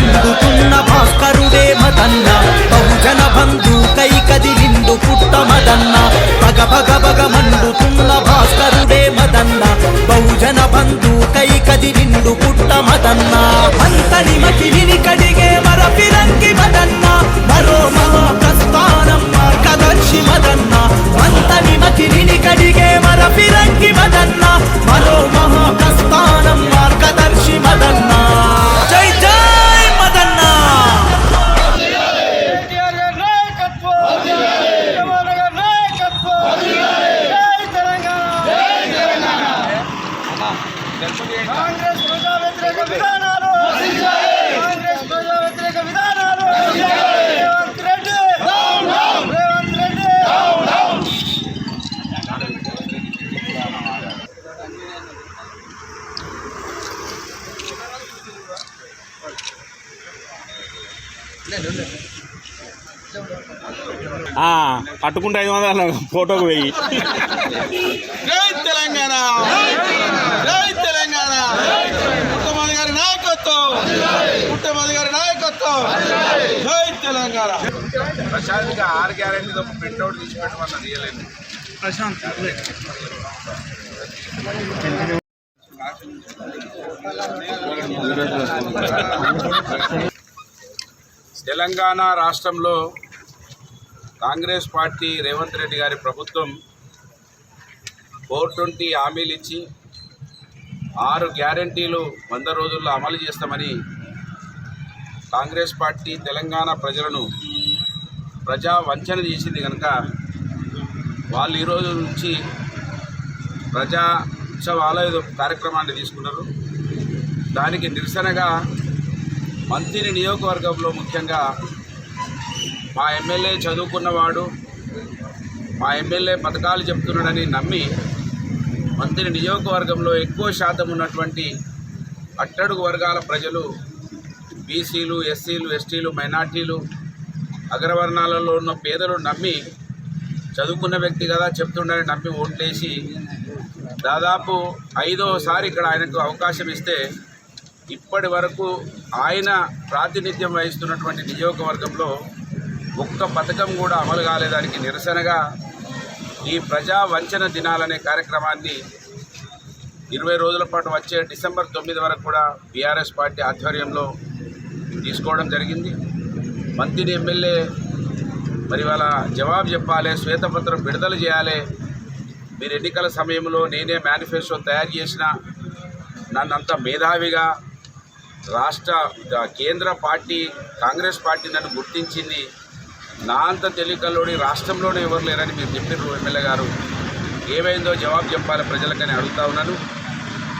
అందుకున్న భాస్కరుడే మదన్న. బహుజన బంధు కై కదిలిండు పుట్ట మదన్న. పగ పగ పగ మండుతున్న భాస్కరుడే మదన్న. బహుజన బంధు కై కదిలిండు పుట్ట మదన్న. అంతని మకిలిని కడి కాంగ్రెస్ ప్రజా వ్యతిరేక విధానాలు. కాంగ్రెస్ ప్రజా వ్యతిరేక విధానాలు. రేవంత్ రెడ్డి. రేవంత్ రెడ్డి. ఆ, పట్టుకుంటే ఐదు వందలు ఫోటోకు వెయ్యి తెలంగాణ జై తెలంగాణ పుట్టమల్లి గారి నాయకత్వం పుట్టమల్లి గారి నాయకత్వం జై తెలంగాణ. ప్రశాంత్గా ఆరు గ్యారెంటీతో ప్రింట్అవుట్ తీసి పెట్టమన్నది ఇవ్వలేదు తెలంగాణ రాష్ట్రంలో కాంగ్రెస్ పార్టీ రేవంత్ రెడ్డి గారి ప్రభుత్వం ఫోర్ ట్వంటీ హామీలు ఇచ్చి ఆరు గ్యారంటీలు వంద రోజుల్లో అమలు చేస్తామని కాంగ్రెస్ పార్టీ తెలంగాణ ప్రజలను ప్రజా వంచన చేసింది కనుక వాళ్ళు ఈరోజు నుంచి ప్రజా ఉత్సవాల ఏదో కార్యక్రమాన్ని తీసుకున్నారు. దానికి నిరసనగా మంత్రి నియోజకవర్గంలో ముఖ్యంగా మా ఎమ్మెల్యే చదువుకున్నవాడు మా ఎమ్మెల్యే పథకాలు చెప్తున్నాడని నమ్మి మంత్రి నియోజకవర్గంలో ఎక్కువ శాతం ఉన్నటువంటి అట్టడుగు వర్గాల ప్రజలు బీసీలు ఎస్సీలు ఎస్టీలు మైనార్టీలు అగ్రవర్ణాలలో ఉన్న పేదలు నమ్మి చదువుకున్న వ్యక్తి కదా చెప్తుండని నమ్మి ఓట్లేసి దాదాపు ఐదోసారి ఇక్కడ ఆయనకు అవకాశం ఇస్తే ఇప్పటి వరకు ఆయన ప్రాతినిధ్యం వహిస్తున్నటువంటి నియోజకవర్గంలో ఒక్క పథకం కూడా అమలు కాలేదానికి నిరసనగా ఈ ప్రజా వంచన దినాలనే కార్యక్రమాన్ని ఇరవై రోజుల పాటు వచ్చే డిసెంబర్ తొమ్మిది వరకు కూడా బీఆర్ఎస్ పార్టీ ఆధ్వర్యంలో తీసుకోవడం జరిగింది. మంత్రి ఎమ్మెల్యే మరి వాళ్ళ జవాబు చెప్పాలి శ్వేతపత్రం విడుదల చేయాలి. మీరు ఎన్నికల సమయంలో నేనే మేనిఫెస్టో తయారు చేసిన నన్ను అంత మేధావిగా రాష్ట్ర కేంద్ర పార్టీ కాంగ్రెస్ పార్టీ నన్ను గుర్తించింది. నా అంత తెలికల్లోని రాష్ట్రంలోనే ఎవరు లేరని మీరు చెప్పారు ఎమ్మెల్యే గారు. ఏమైందో జవాబు చెప్పాలి ప్రజలకని అడుగుతా ఉన్నాను.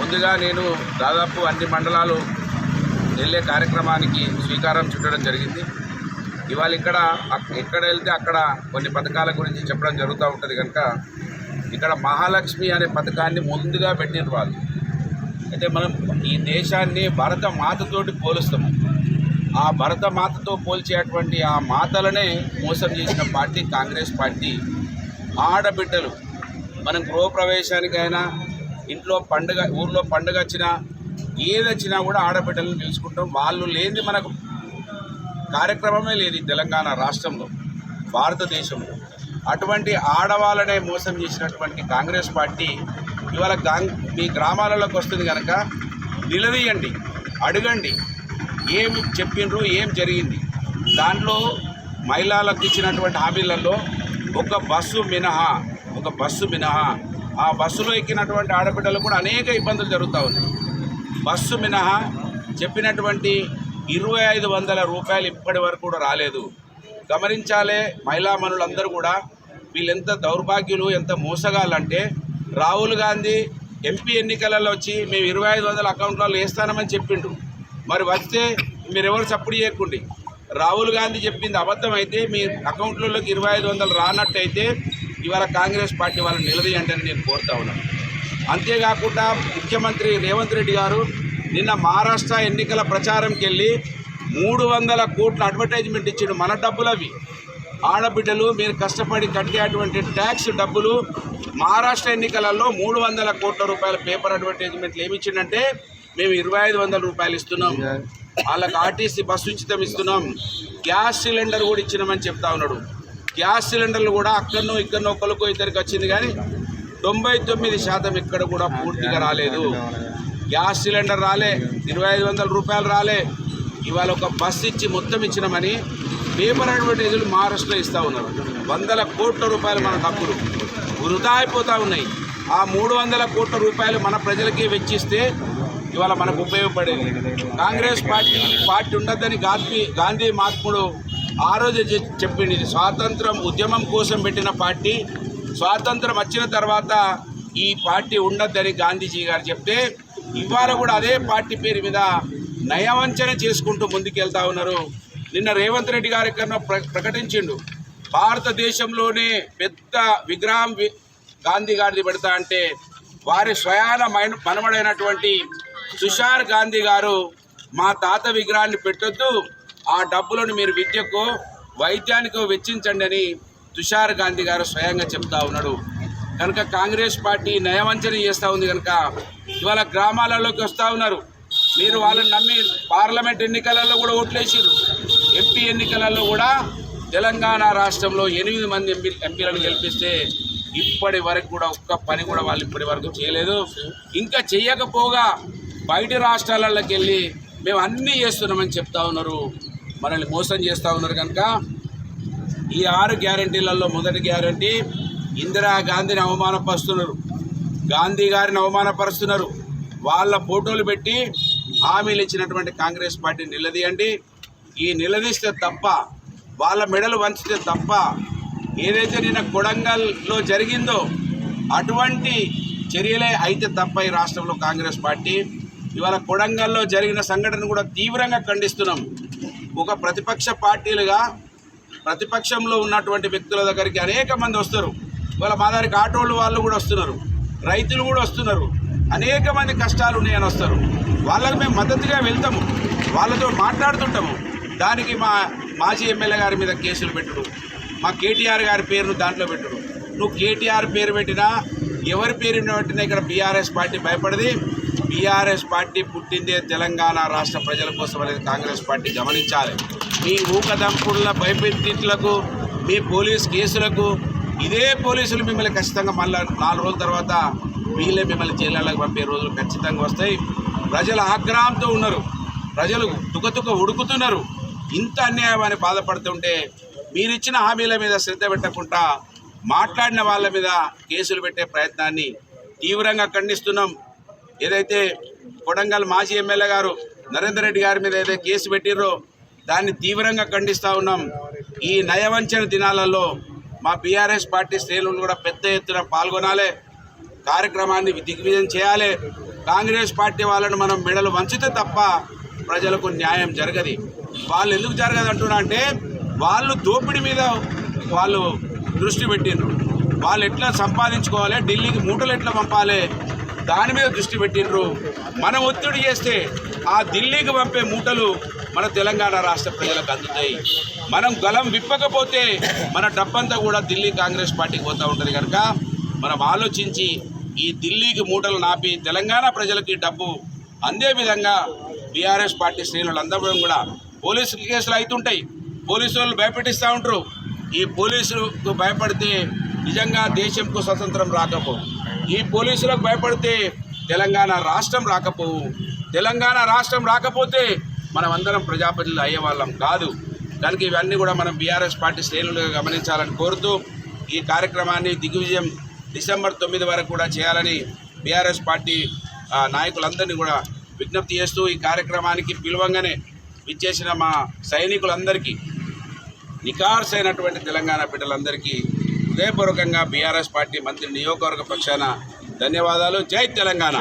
ముందుగా నేను దాదాపు అన్ని మండలాలు వెళ్ళే కార్యక్రమానికి శ్రీకారం చుట్టడం జరిగింది. ఇవాళ ఇక్కడ ఎక్కడ వెళ్తే అక్కడ కొన్ని పథకాల గురించి చెప్పడం జరుగుతూ ఉంటుంది కనుక ఇక్కడ మహాలక్ష్మి అనే పథకాన్ని ముందుగా పెట్టిన వాళ్ళు. అయితే మనం ఈ దేశాన్ని భరత మాతతోటి పోలుస్తాము ఆ భరత మాతతో పోల్చేటువంటి ఆ మాతలనే మోసం చేసిన పార్టీ కాంగ్రెస్ పార్టీ. ఆడబిడ్డలు మనం గృహప్రవేశానికైనా ఇంట్లో పండుగ ఊర్లో పండుగ వచ్చినా ఏది వచ్చినా కూడా ఆడబిడ్డలను పిలుచుకుంటాం వాళ్ళు లేనిది మనకు కార్యక్రమమే లేదు తెలంగాణ రాష్ట్రంలో భారతదేశంలో. అటువంటి ఆడవాళ్ళనే మోసం చేసినటువంటి కాంగ్రెస్ పార్టీ ఇవాళ మీ గ్రామాలలోకి వస్తుంది కనుక నిలదీయండి అడగండి. ఏం చెప్పిండ్రు ఏం జరిగింది? దాంట్లో మహిళలకు ఇచ్చినటువంటి హామీలలో ఒక బస్సు మినహా ఒక బస్సు మినహా ఆ బస్సులో ఎక్కినటువంటి ఆడబిడ్డలు కూడా అనేక ఇబ్బందులు జరుగుతూ ఉన్నాయి. బస్సు మినహా చెప్పినటువంటి ఇరవై ఐదు వందల రూపాయలు ఇప్పటి వరకు కూడా రాలేదు. గమనించాలే మహిళా మనులందరూ కూడా వీళ్ళెంత దౌర్భాగ్యులు ఎంత మోసగాళ్ళంటే రాహుల్ గాంధీ ఎంపీ ఎన్నికలలో వచ్చి మేము ఇరవై ఐదు వందల అకౌంట్లలో వేస్తానమని చెప్పిండు. మరి వస్తే మీరెవరు ఎవరు సప్పుడు చేయకండి? రాహుల్ గాంధీ చెప్పింది అబద్ధం అయితే మీ అకౌంట్లలోకి ఇరవై ఐదు వందలు రానట్టయితే ఇవాళ కాంగ్రెస్ పార్టీ వాళ్ళని నిలదీయండి అని నేను కోరుతా ఉన్నాను. అంతేకాకుండా ముఖ్యమంత్రి రేవంత్ రెడ్డి గారు నిన్న మహారాష్ట్ర ఎన్నికల ప్రచారంకి వెళ్ళి మూడు వందల కోట్ల అడ్వర్టైజ్మెంట్ ఇచ్చిండు. మన డబ్బులు అవి ఆడబిడ్డలు మీరు కష్టపడి కట్టేటువంటి ట్యాక్స్ డబ్బులు మహారాష్ట్ర ఎన్నికలలో మూడు వందల కోట్ల రూపాయల పేపర్ అడ్వర్టైజ్మెంట్లు ఏమి మేము ఇరవై ఐదు వందల రూపాయలు ఇస్తున్నాం. వాళ్ళకి ఆర్టీసీ బస్సు ఉచితం ఇస్తున్నాం. గ్యాస్ సిలిండర్ కూడా ఇచ్చినామని చెప్తా ఉన్నాడు. గ్యాస్ సిలిండర్లు కూడా అక్కడనో ఇక్కడనో ఒకరికో ఇద్దరికి వచ్చింది కానీ తొంభై తొమ్మిది శాతం ఇక్కడ కూడా పూర్తిగా రాలేదు. గ్యాస్ సిలిండర్ రాలే ఇరవై ఐదు వందల రూపాయలు రాలే. ఇవాళ ఒక బస్ ఇచ్చి మొత్తం ఇచ్చినామని పేపర్ అడ్వర్టైజులు మహారాష్ట్రలో ఇస్తూ ఉన్నారు. వందల కోట్ల రూపాయలు మన హక్కులు వృధా అయిపోతూ ఉన్నాయి. ఆ మూడు వందల కోట్ల రూపాయలు మన ప్రజలకి వెచ్చిస్తే ఇవాళ మనకు ఉపయోగపడేది. కాంగ్రెస్ పార్టీ పార్టీ ఉండద్దని గాంధీ గాంధీ మహాత్ముడు ఆ రోజు చెప్పింది స్వాతంత్రం ఉద్యమం కోసం పెట్టిన పార్టీ స్వాతంత్రం వచ్చిన తర్వాత ఈ పార్టీ ఉండద్దని గాంధీజీ గారు చెప్తే ఇవాళ కూడా అదే పార్టీ పేరు మీద నయవంచన చేసుకుంటూ ముందుకెళ్తా ఉన్నారు. నిన్న రేవంత్ రెడ్డి గారి కన్నా ప్ర ప్రకటించిండు. భారతదేశంలోనే పెద్ద విగ్రహం గాంధీ గారిది పెడతా అంటే వారి స్వయాన మైన- మనమడైనటువంటి తుషార్ గాంధీ గారు మా తాత విగ్రహాన్ని పెట్టొద్దు ఆ డబ్బులను మీరు విద్యకు వైద్యానికో వెచ్చించండి అని తుషార్ గాంధీ గారు స్వయంగా చెప్తా ఉన్నాడు. కనుక కాంగ్రెస్ పార్టీ నయవంచన చేస్తూ ఉంది కనుక ఇవాళ గ్రామాలలోకి వస్తూ ఉన్నారు. మీరు వాళ్ళని నమ్మి పార్లమెంట్ ఎన్నికలలో కూడా ఓట్లేసారు ఎంపీ ఎన్నికలలో కూడా తెలంగాణ రాష్ట్రంలో ఎనిమిది మంది ఎంపీ ఎంపీలను గెలిపిస్తే ఇప్పటి వరకు కూడా ఒక్క పని కూడా వాళ్ళు ఇప్పటి వరకు చేయలేదు. ఇంకా చేయకపోగా బయట రాష్ట్రాలలోకి వెళ్ళి మేము అన్నీ చేస్తున్నామని చెప్తా ఉన్నారు. మనల్ని మోసం చేస్తూ ఉన్నారు కనుక ఈ ఆరు గ్యారంటీలలో మొదటి గ్యారంటీ ఇందిరా గాంధీని అవమానపరుస్తున్నారు. గాంధీ గారిని అవమానపరుస్తున్నారు. వాళ్ళ ఫోటోలు పెట్టి హామీలు ఇచ్చినటువంటి కాంగ్రెస్ పార్టీని నిలదీయండి. ఈ నిలదీస్తే తప్ప వాళ్ళ మెడలు వంచితే తప్ప ఏదైతే నిన్న కొడంగల్లో జరిగిందో అటువంటి చర్యలే అయితే తప్ప ఈ రాష్ట్రంలో కాంగ్రెస్ పార్టీ. ఇవాళ కొడంగల్లో జరిగిన సంఘటన కూడా తీవ్రంగా ఖండిస్తున్నాం. ఒక ప్రతిపక్ష పార్టీలుగా ప్రతిపక్షంలో ఉన్నటువంటి వ్యక్తుల దగ్గరికి అనేక మంది వస్తారు. వాళ్ళ మా దగ్గరికి ఆటోళ్ళు వాళ్ళు కూడా వస్తున్నారు. రైతులు కూడా వస్తున్నారు. అనేక మంది కష్టాలు ఉన్నాయని వస్తారు. వాళ్ళకి మేము మద్దతుగా వెళ్తాము. వాళ్ళతో మాట్లాడుతుంటాము. దానికి మా మాజీ ఎమ్మెల్యే గారి మీద కేసులు పెట్టడు. మా కేటీఆర్ గారి పేరును దాంట్లో పెట్టడు. నువ్వు కేటీఆర్ పేరు పెట్టినా ఎవరి పేరు పెట్టినా ఇక్కడ బీఆర్ఎస్ పార్టీ భయపడది. బీఆర్ఎస్ పార్టీ పుట్టిందే తెలంగాణ రాష్ట్ర ప్రజల కోసం అనేది కాంగ్రెస్ పార్టీ గమనించాలి. మీ ఊకదంపుడుల భయపెట్టిట్లకు మీ పోలీస్ కేసులకు ఇదే పోలీసులు మిమ్మల్ని ఖచ్చితంగా మళ్ళీ నాలుగు రోజుల తర్వాత వీళ్ళే మిమ్మల్ని జైళ్ళకు పంపే రోజులు ఖచ్చితంగా వస్తాయి. ప్రజలు ఆగ్రహంతో ఉన్నారు. ప్రజలు తుకతుక ఉడుకుతున్నారు. ఇంత అన్యాయం అని బాధపడుతుంటే మీరిచ్చిన హామీల మీద శ్రద్ధ పెట్టకుండా మాట్లాడిన వాళ్ళ మీద కేసులు పెట్టే ప్రయత్నాన్ని తీవ్రంగా ఖండిస్తున్నాం. ఏదైతే కొడంగల్ మాజీ ఎమ్మెల్యే గారు నరేందర్ రెడ్డి గారి మీద ఏదైతే కేసు పెట్టిర్రో దాన్ని తీవ్రంగా ఖండిస్తూ ఉన్నాం. ఈ నయవంచన దినాలలో మా బీఆర్ఎస్ పార్టీ శ్రేణులు కూడా పెద్ద ఎత్తున పాల్గొనాలి కార్యక్రమాన్ని దిగ్విజయం చేయాలి. కాంగ్రెస్ పార్టీ వాళ్ళను మనం మెడలు వంచితే తప్ప ప్రజలకు న్యాయం జరగది. వాళ్ళు ఎందుకు జరగదు అంటున్నా అంటే వాళ్ళు దోపిడీ మీద వాళ్ళు దృష్టి పెట్టిండ్రు వాళ్ళు ఎట్లా సంపాదించుకోవాలి? ఢిల్లీకి మూటలు ఎట్లా పంపాలి? దాని మీద దృష్టి పెట్టిండ్రు మనం ఒత్తిడి చేస్తే ఆ ఢిల్లీకి పంపే మూటలు మన తెలంగాణ రాష్ట్ర ప్రజలకు అందుతాయి. మనం గలం విప్పకపోతే మన డబ్బంతా కూడా ఢిల్లీ కాంగ్రెస్ పార్టీకి పోతూ ఉంటుంది కనుక మనం ఆలోచించి ఈ ఢిల్లీకి మూటలు నాపి తెలంగాణ ప్రజలకి డబ్బు అందే విధంగా బీఆర్ఎస్ పార్టీ శ్రేణులు అందరం కూడా పోలీసు కేసులు అవుతుంటాయి పోలీసు వాళ్ళు భయపెట్టిస్తూ ఉంటారు. ఈ పోలీసులకు భయపడితే నిజంగా దేశంకు స్వతంత్రం రాకపోవు ఈ పోలీసులకు భయపడితే తెలంగాణ రాష్ట్రం రాకపోవు. తెలంగాణ రాష్ట్రం రాకపోతే మనమందరం అందరం ప్రజాప్రతినిధులు అయ్యేవాళ్ళం కాదు. కనుక ఇవన్నీ కూడా మనం బీఆర్ఎస్ పార్టీ శ్రేణులుగా గమనించాలని కోరుతూ ఈ కార్యక్రమాన్ని దిగ్విజయం డిసెంబర్ తొమ్మిది వరకు కూడా చేయాలని బీఆర్ఎస్ పార్టీ ఆ, నాయకులందరినీ కూడా విజ్ఞప్తి చేస్తూ ఈ కార్యక్రమానికి పిలువంగానే విచ్చేసిన మా సైనికులందరికీ నికార్స్ అయినటువంటి తెలంగాణ బిడ్డలందరికీ హృదయపూర్వకంగా బీఆర్ఎస్ పార్టీ మంత్రి నియోజకవర్గ పక్షాన ధన్యవాదాలు. జై తెలంగాణ.